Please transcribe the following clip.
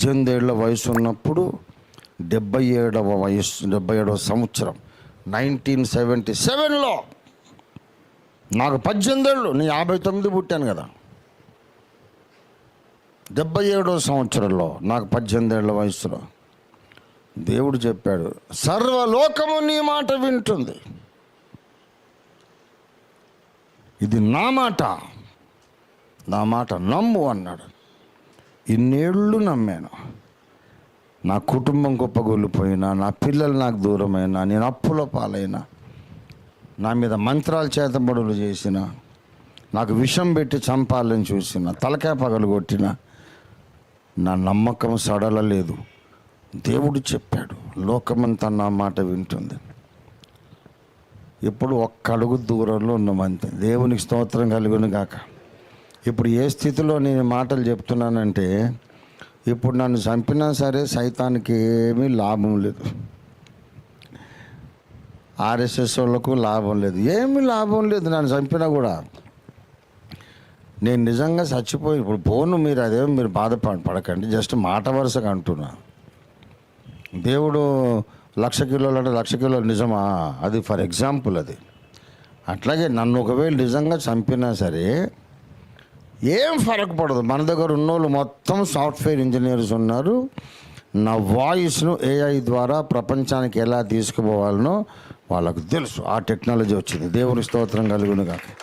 పద్దెనిమిది ఏళ్ళ వయసు ఉన్నప్పుడు డెబ్బై ఏడవ వయసు డెబ్బై ఏడవ సంవత్సరం నైన్టీన్ సెవెంటీ సెవెన్లో నాకు పద్దెనిమిది ఏళ్ళు నేను యాభై తొమ్మిది పుట్టాను కదా. డెబ్బై ఏడవ సంవత్సరంలో నాకు పద్దెనిమిది ఏళ్ళ వయసులో దేవుడు చెప్పాడు సర్వలోకము నీ మాట వింటుంది. ఇది నా మాట నా మాట నమ్ము అన్నాడు. ఇన్నేళ్ళు నమ్మాను. నా కుటుంబం కుప్పగొల్లిపోయినా నా పిల్లలు నాకు దూరమైనా నేను అప్పుల పాలైనా నా మీద మంత్రాలు చేతబడులు చేసిన నాకు విషం పెట్టి చంపాలని చూసిన తలకాయ పగలు కొట్టిన నా నమ్మకం సడలలేదు. దేవుడు చెప్పాడు లోకమంతా నా మాట వింటుంది. ఇప్పుడు ఒక్క అడుగు దూరంలో ఉన్నామంతే. దేవునికి స్తోత్రం కలుగును కాక ఇప్పుడు ఏ స్థితిలో నేను మాటలు చెప్తున్నానంటే ఇప్పుడు నన్ను చంపినా సరే సైతానికి ఏమీ లాభం లేదు. ఆర్ఎస్ఎస్ వాళ్ళకు లాభం లేదు. ఏమీ లాభం లేదు నన్ను చంపినా కూడా. నేను నిజంగా చచ్చిపోయి ఇప్పుడు పోను మీరు అదే మీరు బాధపడ పడకండి. జస్ట్ మాట వరుసగా అంటున్నా. దేవుడు లక్ష కిలోలు అంటే లక్ష కిలోలు నిజమా? అది ఫర్ ఎగ్జాంపుల్ అది. అట్లాగే నన్ను ఒకవేళ నిజంగా చంపినా సరే ఏం ఫరక్ పడదు మన దగ్గర ఉన్నోళ్ళు మొత్తం సాఫ్ట్వేర్ ఇంజనీర్స్ ఉన్నారు. నా వాయిస్ను ఏఐ ద్వారా ప్రపంచానికి ఎలా తీసుకుపోవాలనో వాళ్ళకు తెలుసు. ఆ టెక్నాలజీ వచ్చింది. దేవుని స్తోత్రం కలుగునుగా కాక